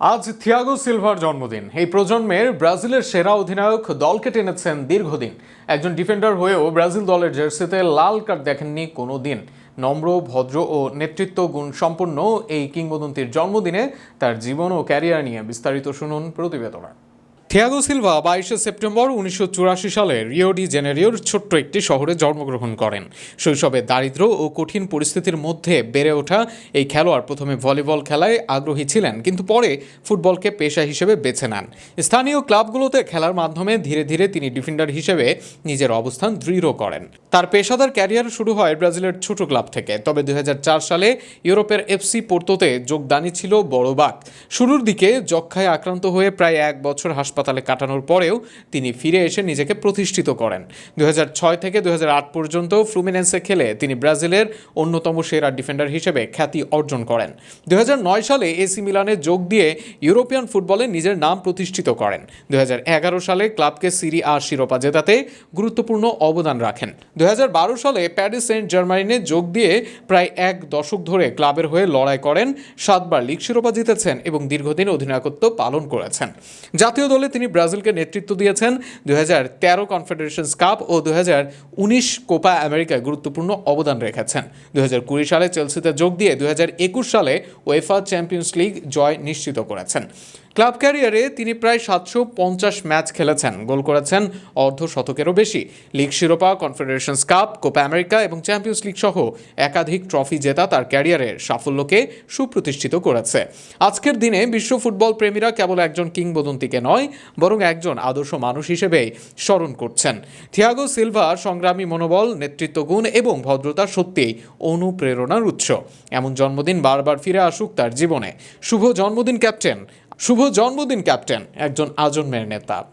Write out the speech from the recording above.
আজ Thiago silver জন্মদিন। এই প্রজন্মের ব্রাজিলের সেরা অধিনায়ক দলকে টেনেছেন দীর্ঘদিন। একজন ডিফেন্ডার হয়েও ব্রাজিল দলের জার্সিতে লাল কার্ড দেখেননি কোনো দিন নম্র, ভদ্র ও নেতৃত্ব গুণ সম্পন্ন এই কিংবদন্তির জন্মদিনে তার জীবন ও ক্যারিয়ার নিয়ে বিস্তারিত শুনুন প্রতিবেদনা। থিয়াগো সিলভা বাইশে সেপ্টেম্বর উনিশশো চুরাশি সালে রিও ডি জেনেরিওর ছোট্ট একটি শহরে জন্মগ্রহণ করেন। শৈশবে দারিদ্র্য ও কঠিন পরিস্থিতির মধ্যে বেড়ে ওঠা এই খেলোয়াড় প্রথমে ভলিবল খেলায় আগ্রহী ছিলেন, কিন্তু পরে ফুটবলকে পেশা হিসেবে বেছে নেন। স্থানীয় ক্লাবগুলোতে খেলার মাধ্যমে ধীরে ধীরে তিনি ডিফেন্ডার হিসেবে নিজের অবস্থান দৃঢ় করেন। তার পেশাদার ক্যারিয়ার শুরু হয় ব্রাজিলের ছোট ক্লাব থেকে, তবে দুই হাজার চার সালে ইউরোপের এফসি পোর্তোতে যোগদানই ছিল বড় বাক। শুরুর দিকে যক্ষায় আক্রান্ত হয়ে প্রায় এক বছর হাসপাতালে কাটানোর পরেও তিনি ফিরে এসে নিজেকে প্রতিষ্ঠিত করেন। দুই হাজার ছয় থেকে দুই হাজার আট পর্যন্ত ফ্লুমিনেন্সে খেলে তিনি ব্রাজিলের অন্যতম সেরা ডিফেন্ডার হিসেবে খ্যাতি অর্জন করেন। দুই হাজার নয় সালে এসি মিলানে যোগ দিয়ে ইউরোপিয়ান ফুটবলে নিজের নাম প্রতিষ্ঠিত করেন। দুই সালে ক্লাবকে সিরি আর শিরোপা জেতাতে গুরুত্বপূর্ণ অবদান রাখেন। দুই হাজার বারো সালে প্যারিস সেন্ট জার্মানিনে যোগ দিয়ে প্রায় এক দশক ধরে ক্লাবের হয়ে লড়াই করেন। সাতবার লিগ শিরোপা জিতেছেন এবং দীর্ঘদিন অধিনায়কত্ব পালন করেছেন। জাতীয় দলে তিনি ব্রাজিলকে নেতৃত্ব দিয়েছেন। দুই কনফেডারেশনস কাপ ও দুই কোপা আমেরিকায় গুরুত্বপূর্ণ অবদান রেখেছেন। দুই সালে চেলসিতে যোগ দিয়ে দুই সালে ওয়েফা চ্যাম্পিয়ন্স লিগ জয় নিশ্চিত করেছেন। ক্লাব ক্যারিয়ারে তিনি প্রায় সাতশো পঞ্চাশ ম্যাচ খেলেছেন। গোল করেছেন অর্ধ শতকেরও বেশি। লিগ শিরোপা, কনফেডারেশনস কাপ, কোপা আমেরিকা এবং চ্যাম্পিয়ন্স লিগ সহ একাধিক ট্রফি জেতা তার ক্যারিয়ারের সাফল্যকে সুপ্রতিষ্ঠিত করেছে। আজকের দিনে বিশ্ব ফুটবল প্রেমীরা কেবল একজন কিংবদন্তিকে নয় বরং একজন আদর্শ মানুষ হিসেবেই স্মরণ করছেন। থিয়াগো সিলভা সংগ্রামী মনোবল, নেতৃত্বগুণ এবং ভদ্রতা সত্যিই অনুপ্রেরণার উৎস। এমন জন্মদিন বারবার ফিরে আসুক তার জীবনে। শুভ জন্মদিন, ক্যাপ্টেন। শুভ জন্মদিন, ক্যাপ্টেন। একজন আজন্মের নেতা।